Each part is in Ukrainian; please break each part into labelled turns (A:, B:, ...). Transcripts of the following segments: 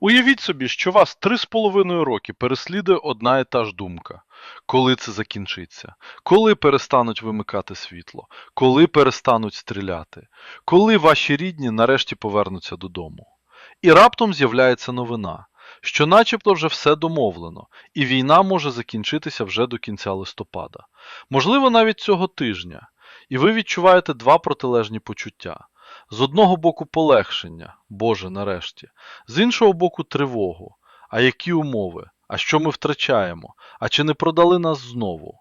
A: Уявіть собі, що вас три з половиною роки переслідує одна і та ж думка. Коли це закінчиться? Коли перестануть вимикати світло? Коли перестануть стріляти? Коли ваші рідні нарешті повернуться додому? І раптом з'являється новина, що начебто вже все домовлено, і війна може закінчитися вже до кінця листопада. Можливо, навіть цього тижня. І ви відчуваєте два протилежні почуття. З одного боку полегшення, Боже, нарешті, з іншого боку тривогу. А які умови? А що ми втрачаємо? А чи не продали нас знову?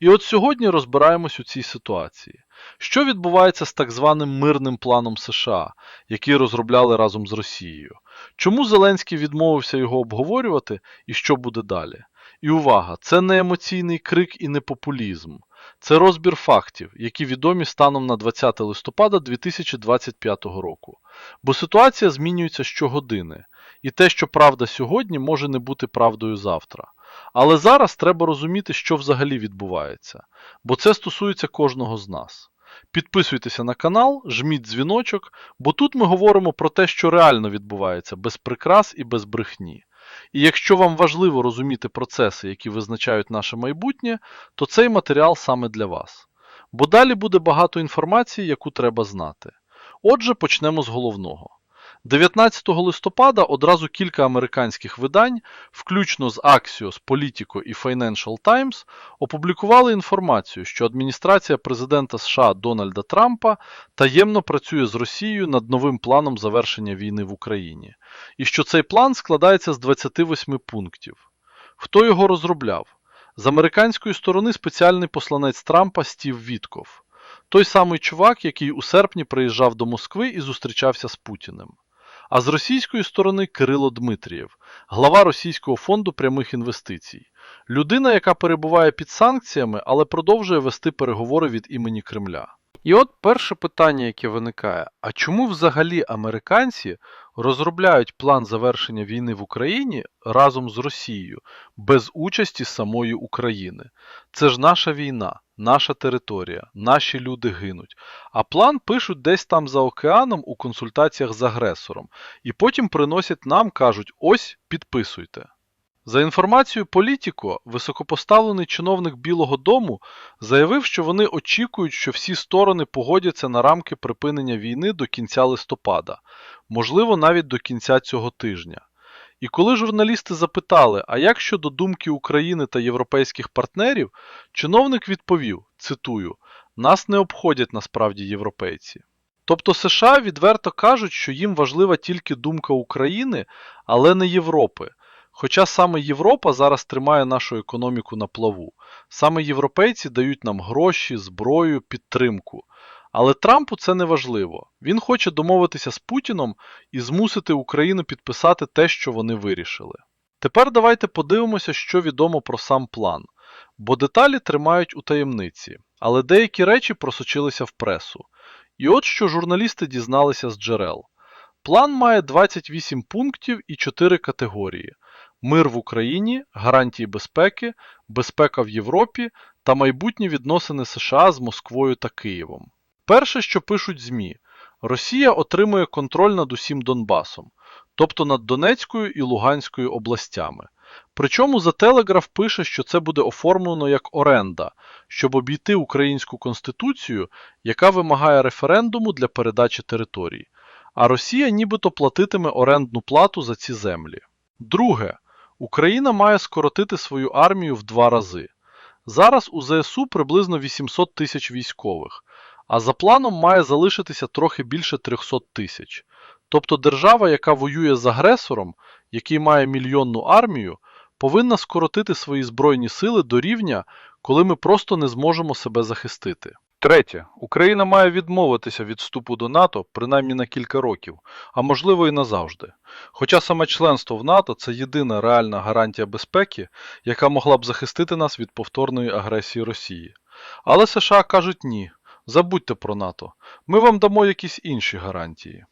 A: І от сьогодні розбираємось у цій ситуації. Що відбувається з так званим мирним планом США, який розробляли разом з Росією? Чому Зеленський відмовився його обговорювати і що буде далі? І увага, це не емоційний крик і не популізм. Це розбір фактів, які відомі станом на 20 листопада 2025 року. Бо ситуація змінюється щогодини, і те, що правда сьогодні, може не бути правдою завтра. Але зараз треба розуміти, що взагалі відбувається, бо це стосується кожного з нас. Підписуйтеся на канал, жміть дзвіночок, бо тут ми говоримо про те, що реально відбувається, без прикрас і без брехні. І якщо вам важливо розуміти процеси, які визначають наше майбутнє, то цей матеріал саме для вас. Бо далі буде багато інформації, яку треба знати. Отже, почнемо з головного. 19 листопада одразу кілька американських видань, включно з Axios, Politico і Financial Times, опублікували інформацію, що адміністрація президента США Дональда Трампа таємно працює з Росією над новим планом завершення війни в Україні, і що цей план складається з 28 пунктів. Хто його розробляв? З американської сторони спеціальний посланець Трампа Стів Вітков, той самий чувак, який у серпні приїжджав до Москви і зустрічався з Путіним. А з російської сторони Кирило Дмитрієв, глава Російського фонду прямих інвестицій, людина, яка перебуває під санкціями, але продовжує вести переговори від імені Кремля. І от перше питання, яке виникає: а чому взагалі американці розробляють план завершення війни в Україні разом з Росією, без участі самої України? Це ж наша війна, наша територія, наші люди гинуть. А план пишуть десь там за океаном у консультаціях з агресором, і потім приносять нам, кажуть: ось підписуйте. За інформацією Політіко, високопоставлений чиновник Білого Дому заявив, що вони очікують, що всі сторони погодяться на рамки припинення війни до кінця листопада, можливо, навіть до кінця цього тижня. І коли журналісти запитали, а як щодо думки України та європейських партнерів, чиновник відповів: цитую: нас не обходять насправді європейці. Тобто США відверто кажуть, що їм важлива тільки думка України, але не Європи. Хоча саме Європа зараз тримає нашу економіку на плаву. Саме європейці дають нам гроші, зброю, підтримку. Але Трампу це не важливо. Він хоче домовитися з Путіном і змусити Україну підписати те, що вони вирішили. Тепер давайте подивимося, що відомо про сам план, бо деталі тримають у таємниці, але деякі речі просочилися в пресу. І от що журналісти дізналися з джерел. План має 28 пунктів і 4 категорії: мир в Україні, гарантії безпеки, безпека в Європі та майбутні відносини США з Москвою та Києвом. Перше, що пишуть ЗМІ, Росія отримує контроль над усім Донбасом, тобто над Донецькою і Луганською областями. Причому за Телеграф пише, що це буде оформлено як оренда, щоб обійти українську конституцію, яка вимагає референдуму для передачі територій. А Росія нібито платитиме орендну плату за ці землі. Друге, Україна має скоротити свою армію в два рази. Зараз у ЗСУ приблизно 800 тисяч військових, а за планом має залишитися трохи більше 300 тисяч. Тобто держава, яка воює з агресором, який має мільйонну армію, повинна скоротити свої збройні сили до рівня, коли ми просто не зможемо себе захистити. Третє, Україна має відмовитися від вступу до НАТО принаймні на кілька років, а можливо і назавжди. Хоча саме членство в НАТО це єдина реальна гарантія безпеки, яка могла б захистити нас від повторної агресії Росії. Але США кажуть ні, забудьте про НАТО, ми вам дамо якісь інші гарантії.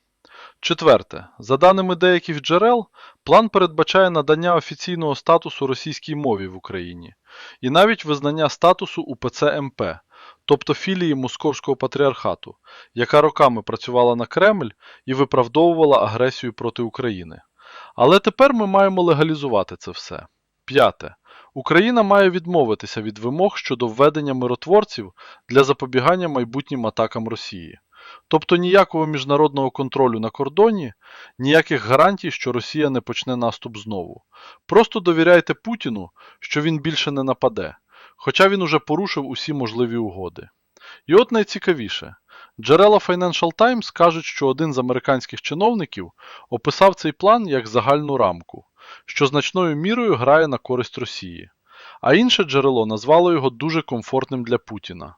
A: Четверте, за даними деяких джерел, план передбачає надання офіційного статусу російській мові в Україні і навіть визнання статусу УПЦ МП, тобто філії Московського патріархату, яка роками працювала на Кремль і виправдовувала агресію проти України. Але тепер ми маємо легалізувати це все. П'яте. Україна має відмовитися від вимог щодо введення миротворців для запобігання майбутнім атакам Росії. Тобто ніякого міжнародного контролю на кордоні, ніяких гарантій, що Росія не почне наступ знову. Просто довіряйте Путіну, що він більше не нападе, хоча він уже порушив усі можливі угоди. І от найцікавіше. Джерела Financial Times кажуть, що один з американських чиновників описав цей план як загальну рамку, що значною мірою грає на користь Росії, а інше джерело назвало його дуже комфортним для Путіна.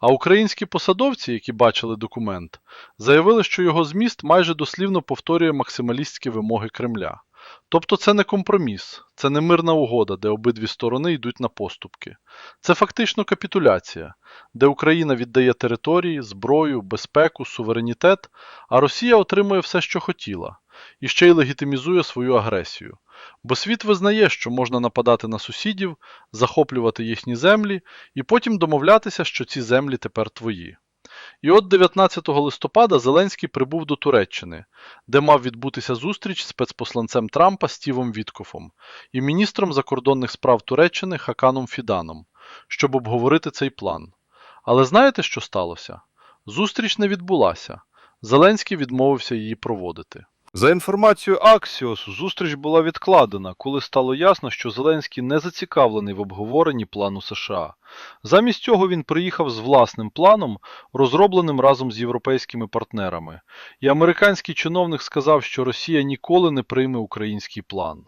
A: А українські посадовці, які бачили документ, заявили, що його зміст майже дослівно повторює максималістські вимоги Кремля. Тобто це не компроміс, це не мирна угода, де обидві сторони йдуть на поступки. Це фактично капітуляція, де Україна віддає території, зброю, безпеку, суверенітет, а Росія отримує все, що хотіла, і ще й легітимізує свою агресію. Бо світ визнає, що можна нападати на сусідів, захоплювати їхні землі і потім домовлятися, що ці землі тепер твої. І от 19 листопада Зеленський прибув до Туреччини, де мав відбутися зустріч з спецпосланцем Трампа Стівом Віткофом і міністром закордонних справ Туреччини Хаканом Фіданом, щоб обговорити цей план. Але знаєте, що сталося? Зустріч не відбулася. Зеленський відмовився її проводити. За інформацією Axios, зустріч була відкладена, коли стало ясно, що Зеленський не зацікавлений в обговоренні плану США. Замість цього він приїхав з власним планом, розробленим разом з європейськими партнерами, і американський чиновник сказав, що Росія ніколи не прийме український план.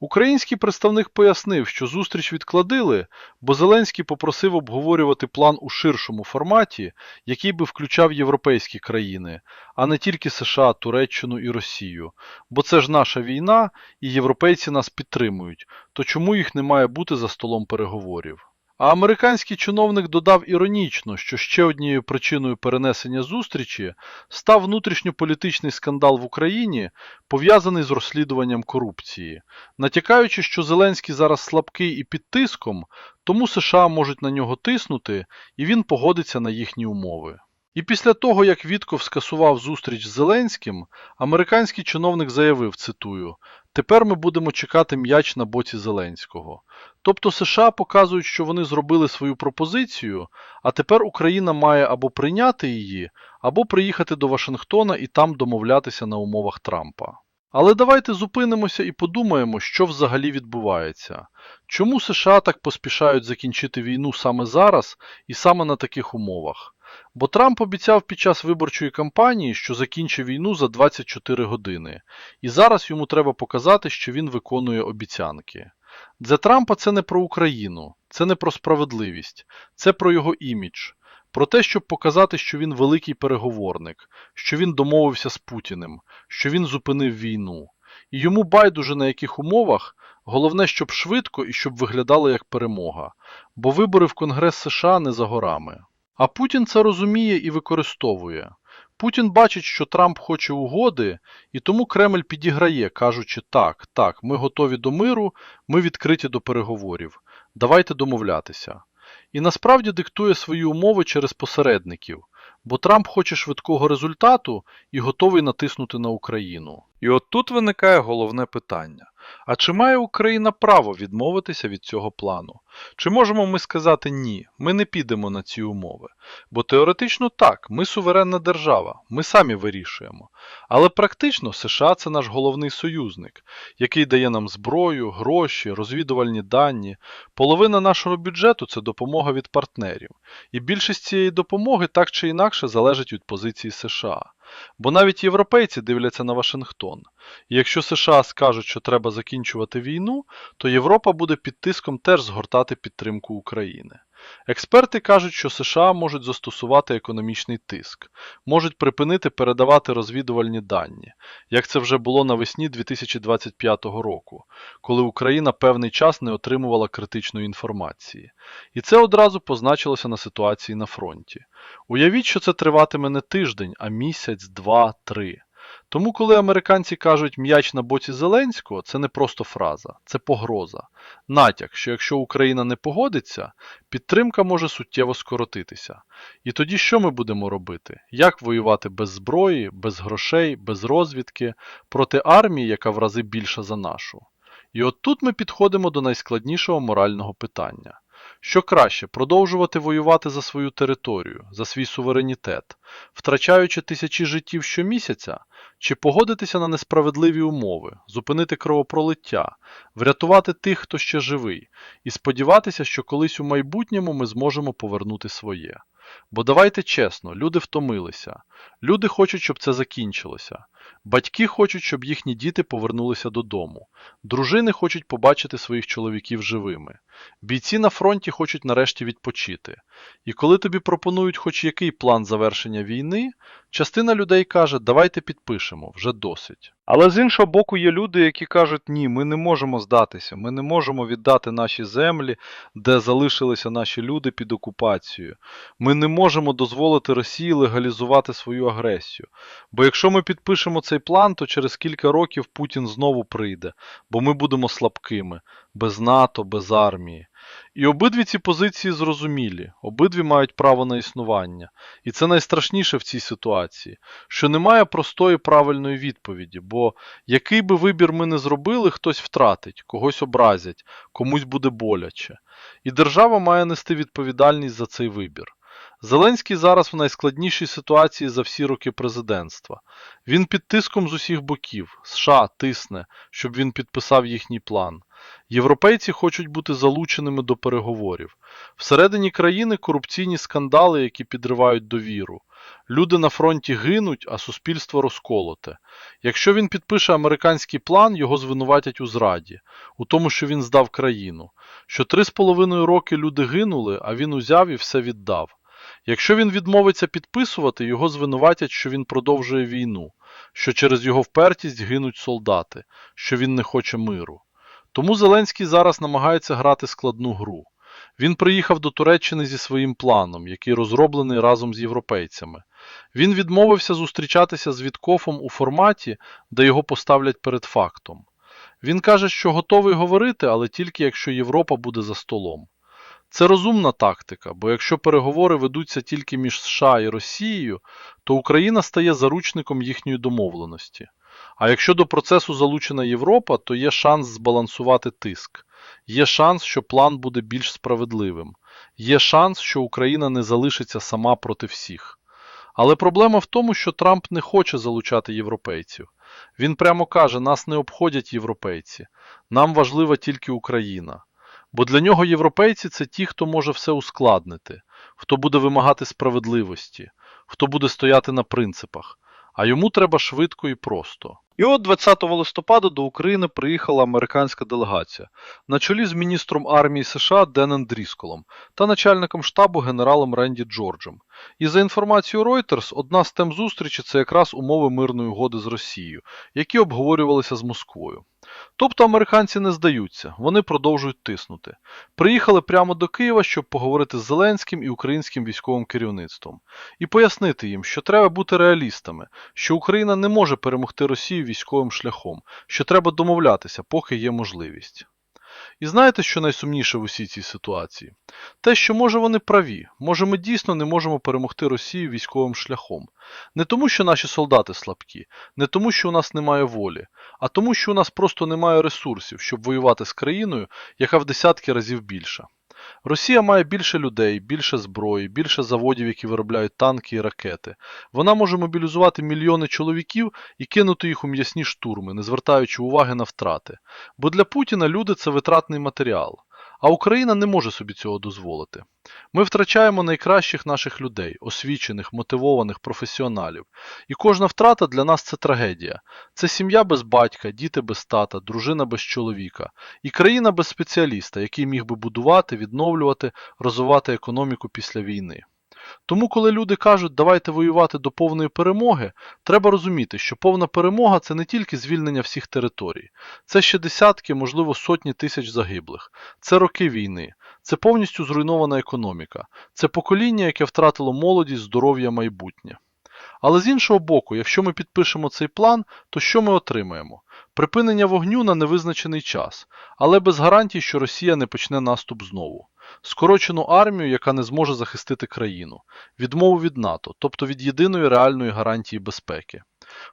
A: Український представник пояснив, що зустріч відкладили, бо Зеленський попросив обговорювати план у ширшому форматі, який би включав європейські країни, а не тільки США, Туреччину і Росію. Бо це ж наша війна, і європейці нас підтримують, то чому їх не має бути за столом переговорів? А американський чиновник додав іронічно, що ще однією причиною перенесення зустрічі став внутрішньополітичний скандал в Україні, пов'язаний з розслідуванням корупції, натякаючи, що Зеленський зараз слабкий і під тиском, тому США можуть на нього тиснути, і він погодиться на їхні умови. І після того, як Вітков скасував зустріч з Зеленським, американський чиновник заявив, цитую, Тепер ми будемо чекати м'яч на боці Зеленського. Тобто США показують, що вони зробили свою пропозицію, а тепер Україна має або прийняти її, або приїхати до Вашингтона і там домовлятися на умовах Трампа. Але давайте зупинимося і подумаємо, що взагалі відбувається. Чому США так поспішають закінчити війну саме зараз і саме на таких умовах? Бо Трамп обіцяв під час виборчої кампанії, що закінчить війну за 24 години, і зараз йому треба показати, що він виконує обіцянки. Для Трампа це не про Україну, це не про справедливість, це про його імідж, про те, щоб показати, що він великий переговорник, що він домовився з Путіним, що він зупинив війну. І йому байдуже на яких умовах, головне, щоб швидко і щоб виглядало як перемога, бо вибори в Конгрес США не за горами. А Путін це розуміє і використовує. Путін бачить, що Трамп хоче угоди, і тому Кремль підіграє, кажучи, так, так, ми готові до миру, ми відкриті до переговорів. Давайте домовлятися. І насправді диктує свої умови через посередників, бо Трамп хоче швидкого результату і готовий натиснути на Україну. І от тут виникає головне питання: а чи має Україна право відмовитися від цього плану? Чи можемо ми сказати ні, ми не підемо на ці умови? Бо теоретично так, ми суверенна держава, ми самі вирішуємо. Але практично США це наш головний союзник, який дає нам зброю, гроші, розвідувальні дані. Половина нашого бюджету це допомога від партнерів. І більшість цієї допомоги так чи інакше залежить від позиції США. Бо навіть європейці дивляться на Вашингтон. І якщо США скажуть, що треба закінчувати війну, то Європа буде під тиском теж згортати підтримку України. Експерти кажуть, що США можуть застосувати економічний тиск, можуть припинити передавати розвідувальні дані, як це вже було навесні 2025 року, коли Україна певний час не отримувала критичної інформації. І це одразу позначилося на ситуації на фронті. Уявіть, що це триватиме не тиждень, а місяць, два, три. Тому, коли американці кажуть м'яч на боці Зеленського, це не просто фраза, це погроза. Натяк, що якщо Україна не погодиться, підтримка може суттєво скоротитися. І тоді що ми будемо робити? Як воювати без зброї, без грошей, без розвідки проти армії, яка в рази більша за нашу? І от тут ми підходимо до найскладнішого морального питання. Що краще продовжувати воювати за свою територію, за свій суверенітет, втрачаючи тисячі життів щомісяця, чи погодитися на несправедливі умови, зупинити кровопролиття, врятувати тих, хто ще живий, і сподіватися, що колись у майбутньому ми зможемо повернути своє. Бо давайте чесно, люди втомилися, люди хочуть, щоб це закінчилося. Батьки хочуть, щоб їхні діти повернулися додому. Дружини хочуть побачити своїх чоловіків живими. Бійці на фронті хочуть нарешті відпочити. І коли тобі пропонують хоч який план завершення війни, частина людей каже, давайте підпишемо, вже досить. Але з іншого боку є люди, які кажуть, ні, ми не можемо здатися, ми не можемо віддати наші землі, де залишилися наші люди під окупацією. Ми не можемо дозволити Росії легалізувати свою агресію. Бо якщо ми підпишемо цей план, то через кілька років Путін знову прийде, бо ми будемо слабкими, без НАТО, без армії. І обидві ці позиції зрозумілі, обидві мають право на існування. І це найстрашніше в цій ситуації, що немає простої правильної відповіді, бо який би вибір ми не зробили, хтось втратить, когось образять, комусь буде боляче. І держава має нести відповідальність за цей вибір. Зеленський зараз в найскладнішій ситуації за всі роки президентства. Він під тиском з усіх боків. США тисне, щоб він підписав їхній план. Європейці хочуть бути залученими до переговорів. Всередині країни корупційні скандали, які підривають довіру. Люди на фронті гинуть, а суспільство розколоте. Якщо він підпише американський план, його звинуватять у зраді, у тому, що він здав країну. Що три з половиною роки люди гинули, а він узяв і все віддав. Якщо він відмовиться підписувати, його звинуватять, що він продовжує війну, що через його впертість гинуть солдати, що він не хоче миру. Тому Зеленський зараз намагається грати складну гру. Він приїхав до Туреччини зі своїм планом, який розроблений разом з європейцями. Він відмовився зустрічатися з Віткофом у форматі, де його поставлять перед фактом. Він каже, що готовий говорити, але тільки якщо Європа буде за столом. Це розумна тактика, бо якщо переговори ведуться тільки між США і Росією, то Україна стає заручником їхньої домовленості. А якщо до процесу залучена Європа, то є шанс збалансувати тиск. Є шанс, що план буде більш справедливим. Є шанс, що Україна не залишиться сама проти всіх. Але проблема в тому, що Трамп не хоче залучати європейців. Він прямо каже, нас не обходять європейці, нам важлива тільки Україна. Бо для нього європейці це ті, хто може все ускладнити, хто буде вимагати справедливості, хто буде стояти на принципах, а йому треба швидко і просто. І от 20 листопада до України приїхала американська делегація на чолі з міністром армії США Денен Дрісколом та начальником штабу генералом Ренді Джорджем. І за інформацією Reuters, одна з тем зустрічі це якраз умови мирної угоди з Росією, які обговорювалися з Москвою. Тобто американці не здаються, вони продовжують тиснути. Приїхали прямо до Києва, щоб поговорити з Зеленським і українським військовим керівництвом, і пояснити їм, що треба бути реалістами, що Україна не може перемогти Росію військовим шляхом, що треба домовлятися, поки є можливість. І знаєте, що найсумніше в усій цій ситуації? Те, що може вони праві, може ми дійсно не можемо перемогти Росію військовим шляхом. Не тому, що наші солдати слабкі, не тому, що у нас немає волі, а тому, що у нас просто немає ресурсів, щоб воювати з країною, яка в десятки разів більша. Росія має більше людей, більше зброї, більше заводів, які виробляють танки і ракети. Вона може мобілізувати мільйони чоловіків і кинути їх у м'ясні штурми, не звертаючи уваги на втрати. Бо для Путіна люди це витратний матеріал. А Україна не може собі цього дозволити. Ми втрачаємо найкращих наших людей, освічених, мотивованих професіоналів. І кожна втрата для нас це трагедія. Це сім'я без батька, діти без тата, дружина без чоловіка. І країна без спеціаліста, який міг би будувати, відновлювати, розвивати економіку після війни. Тому, коли люди кажуть, давайте воювати до повної перемоги, треба розуміти, що повна перемога це не тільки звільнення всіх територій, це ще десятки, можливо, сотні тисяч загиблих, це роки війни, це повністю зруйнована економіка, це покоління, яке втратило молодість, здоров'я, майбутнє. Але з іншого боку, якщо ми підпишемо цей план, то що ми отримаємо? Припинення вогню на невизначений час, але без гарантій, що Росія не почне наступ знову. Скорочену армію, яка не зможе захистити країну, відмову від НАТО, тобто від єдиної реальної гарантії безпеки,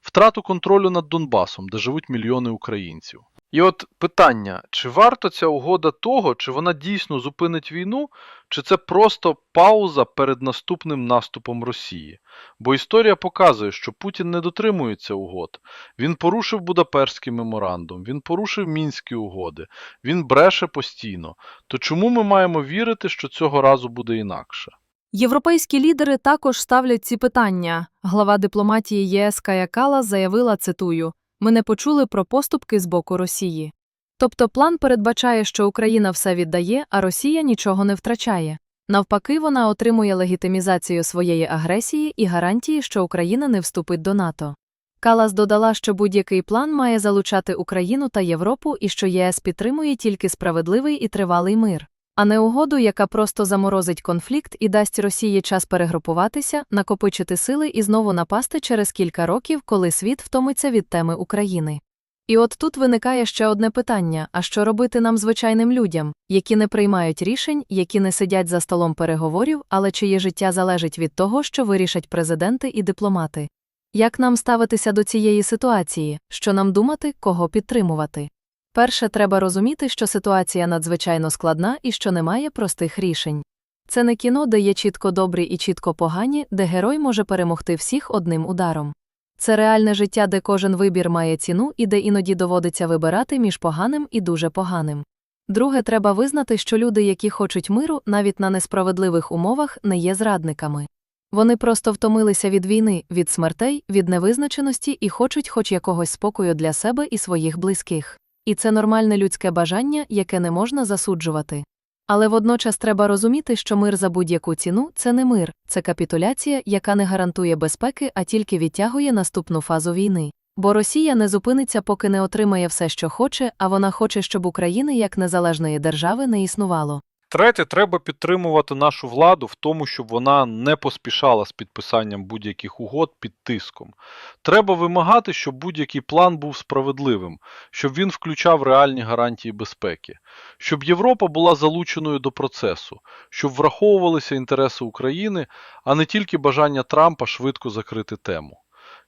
A: втрату контролю над Донбасом, де живуть мільйони українців. І от питання, чи варто ця угода того, чи вона дійсно зупинить війну, чи це просто пауза перед наступним наступом Росії? Бо історія показує, що Путін не дотримується угод. Він порушив Будапештський меморандум, він порушив Мінські угоди, він бреше постійно. То чому ми маємо вірити, що цього разу буде інакше?
B: Європейські лідери також ставлять ці питання. Глава дипломатії ЄС Кая Калас заявила, цитую, «Ми не почули про поступки з боку Росії». Тобто план передбачає, що Україна все віддає, а Росія нічого не втрачає. Навпаки, вона отримує легітимізацію своєї агресії і гарантії, що Україна не вступить до НАТО. Калас додала, що будь-який план має залучати Україну та Європу і що ЄС підтримує тільки справедливий і тривалий мир, а не угоду, яка просто заморозить конфлікт і дасть Росії час перегрупуватися, накопичити сили і знову напасти через кілька років, коли світ втомиться від теми України. І от тут виникає ще одне питання: а що робити нам звичайним людям, які не приймають рішень, які не сидять за столом переговорів, але чиє життя залежить від того, що вирішать президенти і дипломати? Як нам ставитися до цієї ситуації, що нам думати, кого підтримувати? Перше, треба розуміти, що ситуація надзвичайно складна і що немає простих рішень. Це не кіно, де є чітко добрі і чітко погані, де герой може перемогти всіх одним ударом. Це реальне життя, де кожен вибір має ціну і де іноді доводиться вибирати між поганим і дуже поганим. Друге, треба визнати, що люди, які хочуть миру, навіть на несправедливих умовах, не є зрадниками. Вони просто втомилися від війни, від смертей, від невизначеності і хочуть хоч якогось спокою для себе і своїх близьких. І це нормальне людське бажання, яке не можна засуджувати. Але водночас треба розуміти, що мир за будь-яку ціну це не мир, це капітуляція, яка не гарантує безпеки, а тільки відтягує наступну фазу війни. Бо Росія не зупиниться, поки не отримає все, що хоче, а вона хоче, щоб України як незалежної держави не існувало.
A: Третє, треба підтримувати нашу владу в тому, щоб вона не поспішала з підписанням будь-яких угод під тиском. Треба вимагати, щоб будь-який план був справедливим, щоб він включав реальні гарантії безпеки, щоб Європа була залученою до процесу, щоб враховувалися інтереси України, а не тільки бажання Трампа швидко закрити тему.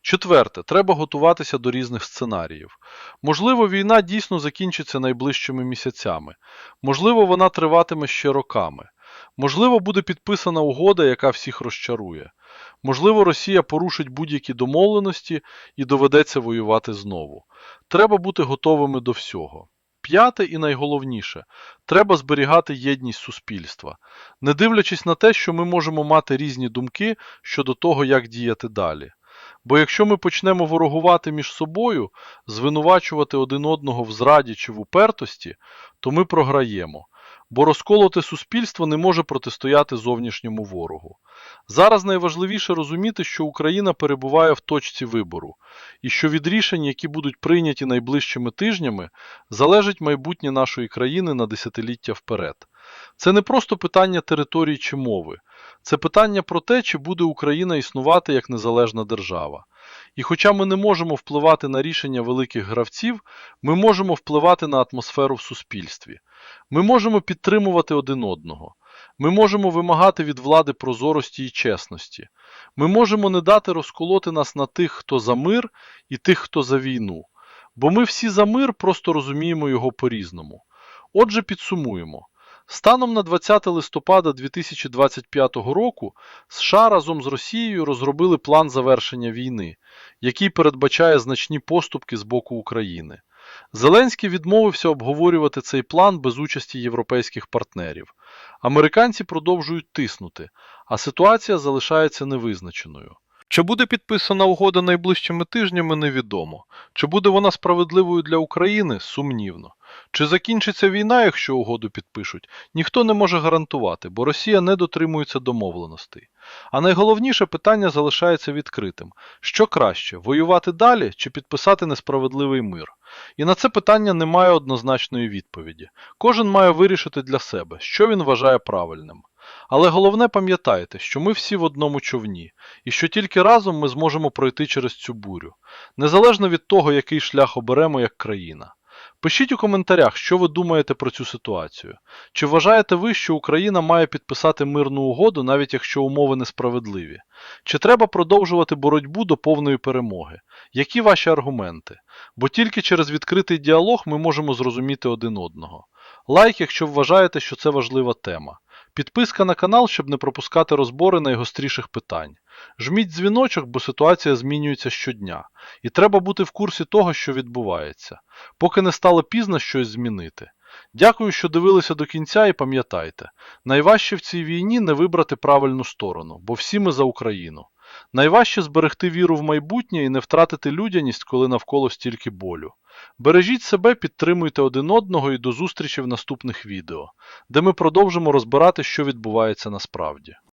A: Четверте, треба готуватися до різних сценаріїв. Можливо, війна дійсно закінчиться найближчими місяцями. Можливо, вона триватиме ще роками. Можливо, буде підписана угода, яка всіх розчарує. Можливо, Росія порушить будь-які домовленості і доведеться воювати знову. Треба бути готовими до всього. П'яте і найголовніше треба зберігати єдність суспільства, не дивлячись на те, що ми можемо мати різні думки щодо того, як діяти далі. Бо якщо ми почнемо ворогувати між собою, звинувачувати один одного в зраді чи в упертості, то ми програємо. Бо розколоте суспільство не може протистояти зовнішньому ворогу. Зараз найважливіше розуміти, що Україна перебуває в точці вибору, і що від рішень, які будуть прийняті найближчими тижнями, залежить майбутнє нашої країни на десятиліття вперед. Це не просто питання території чи мови, це питання про те, чи буде Україна існувати як незалежна держава. І хоча ми не можемо впливати на рішення великих гравців, ми можемо впливати на атмосферу в суспільстві. Ми можемо підтримувати один одного. Ми можемо вимагати від влади прозорості і чесності. Ми можемо не дати розколоти нас на тих, хто за мир, і тих, хто за війну. Бо ми всі за мир просто розуміємо його по-різному. Отже, підсумуємо. Станом на 20 листопада 2025 року США разом з Росією розробили план завершення війни, який передбачає значні поступки з боку України. Зеленський відмовився обговорювати цей план без участі європейських партнерів. Американці продовжують тиснути, а ситуація залишається невизначеною. Чи буде підписана угода найближчими тижнями, невідомо. Чи буде вона справедливою для України сумнівно. Чи закінчиться війна, якщо угоду підпишуть, ніхто не може гарантувати, бо Росія не дотримується домовленостей. А найголовніше питання залишається відкритим: що краще воювати далі чи підписати несправедливий мир? І на це питання немає однозначної відповіді. Кожен має вирішити для себе, що він вважає правильним. Але головне пам'ятайте, що ми всі в одному човні, і що тільки разом ми зможемо пройти через цю бурю, незалежно від того, який шлях оберемо як країна. Пишіть у коментарях, що ви думаєте про цю ситуацію. Чи вважаєте ви, що Україна має підписати мирну угоду, навіть якщо умови несправедливі? Чи треба продовжувати боротьбу до повної перемоги? Які ваші аргументи? Бо тільки через відкритий діалог ми можемо зрозуміти один одного. Лайк, якщо вважаєте, що це важлива тема. Підписка на канал, щоб не пропускати розбори найгостріших питань. Жміть дзвіночок, бо ситуація змінюється щодня, і треба бути в курсі того, що відбувається, поки не стало пізно щось змінити. Дякую, що дивилися до кінця і пам'ятайте, найважче в цій війні не вибрати правильну сторону, бо всі ми за Україну. Найважче зберегти віру в майбутнє і не втратити людяність, коли навколо стільки болю. Бережіть себе, підтримуйте один одного і до зустрічі в наступних відео, де ми продовжимо розбирати, що відбувається насправді.